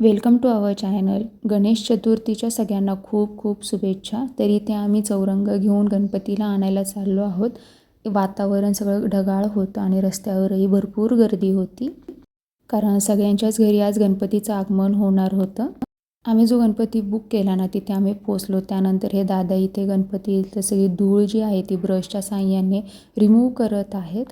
Welcome to our channel Ganesh चतुर्थीच्या सगळ्यांना खूप खूप शुभेच्छा. तर इथे आम्ही चौरंग घेऊन गणपतीला आणायला चाललो आहोत. वातावरण सगळं ढगाळ होतं आणि रस्त्यावरही भरपूर गर्दी होती. कारण सगळ्यांच्याच घरी आज गणपतीचं आगमन होणार होतं. आम्ही जो गणपती बुक केला ना तिथे आम्ही पोचलो. त्यानंतर हे दादा इथे गणपती सगळी धूळ जी आहे ती ब्रशच्या साहाय्याने रिमूव्ह करत आहेत.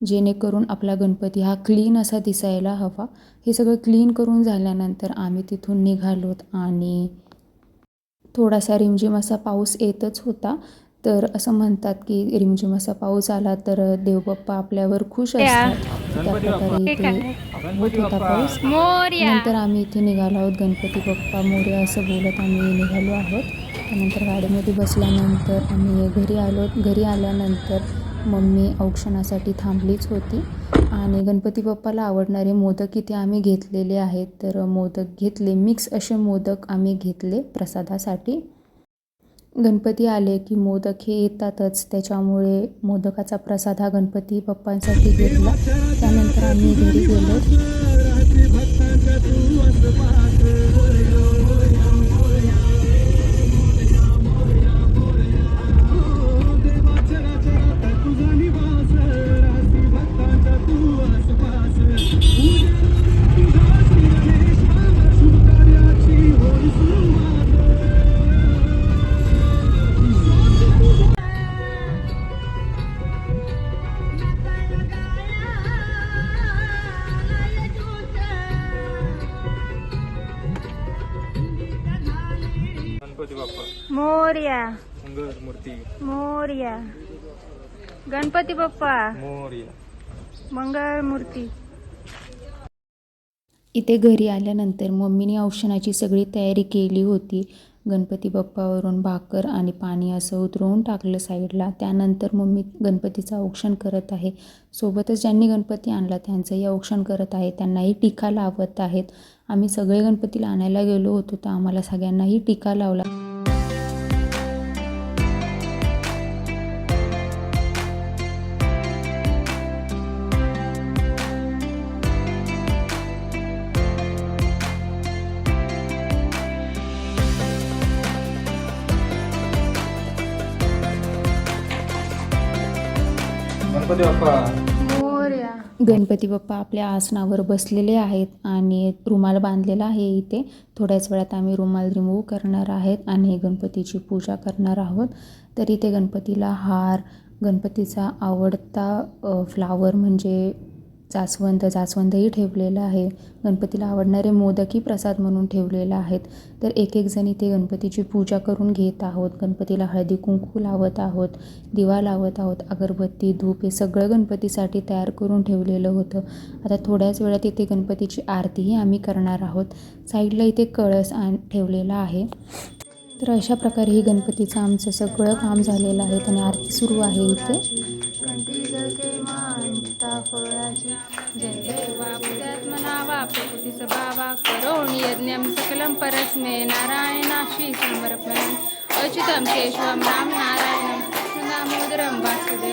जेणेकरून आपला गणपती हा क्लीन असा दिसायला हवा. हे सगळं क्लीन करून झाल्यानंतर आम्ही तिथून निघालोत आणि थोडासा रिमझिम असा पाऊस येतच होता. तर असं म्हणतात की रिमझिम असा पाऊस आला तर देवबाप्पा आपल्यावर खुश असतात. त्या प्रकारे इथे होत होता पाऊस. मोर्या. नंतर आम्ही इथे निघालो आहोत. गणपती बाप्पा मोर्या असं बोलत आम्ही निघालो आहोत. त्यानंतर गाडीमध्ये बसल्यानंतर आम्ही घरी आलो. घरी आल्यानंतर मम्मी औक्षणासाठी थांबलीच होती. आणि गणपती बाप्पाला आवडणारे मोदक इथे आम्ही घेतलेले आहेत. तर मोदक घेतले मिक्स असे मोदक आम्ही घेतले प्रसादासाठी. गणपती आले की मोदक हे येतातच. त्याच्यामुळे मोदकाचा प्रसाद हा गणपती बाप्पांसाठी घेतला. त्यानंतर आम्ही घरी गेलो. गणपती बाप्पा. मोर्या. मंगळ मूर्ती मोर्या. गणपती बाप्पा. मोर्या. मंगळ मूर्ती इथे घरी आल्यानंतर मम्मीने औषणाची सगळी तयारी केली होती. गणपती बाप्पावरून भाकर आणि पाणी असं उतरवून टाकलं साईडला. त्यानंतर मम्मी गणपतीचं औक्षण करत आहे. सोबतच ज्यांनी गणपती आणला त्यांचंही औक्षण करत आहे. त्यांनाही टीका लावत आहेत. आम्ही सगळे गणपतीला आणायला गेलो होतो तर आम्हाला सगळ्यांनाही टीका लावला. गणपती बाप्पा. मोर्या. गणपती बाप्पा आपल्या आसनावर बसलेले आहेत आणि रुमाल बांधलेला आहे इथे. थोड्याच वेळात आम्ही रुमाल रिमूव्ह करणार आहेत आणि गणपतीची पूजा करणार आहोत. तर इथे गणपतीला हार गणपतीचा आवडता फ्लावर म्हणजे जास्वंद जास्वंदही ठेवलेलं आहे. गणपतीला आवडणारे मोदकही प्रसाद म्हणून ठेवलेलं आहेत. तर एक एक जण इथे गणपतीची पूजा करून घेत आहोत. गणपतीला हळदी कुंकू लावत आहोत दिवा लावत आहोत अगरबत्ती धूप हे सगळं गणपतीसाठी तयार करून ठेवलेलं होतं. आता थोड्याच वेळात इथे गणपतीची आरतीही आम्ही करणार आहोत. साईडला इथे कळस आण ठेवलेला आहे. तर अशा प्रकारे ही गणपतीचं आमचं सगळं काम झालेलं आहे आणि आरती सुरू आहे इथे. जय देवा पुजात्मनावा प्रकृतीस भावा करोणी यज्ञम सकलम परस्मे नारायणाशी समर्पण अच्युतम केशवम नाम नारायणम कृष्णदामोदरम वासुदेव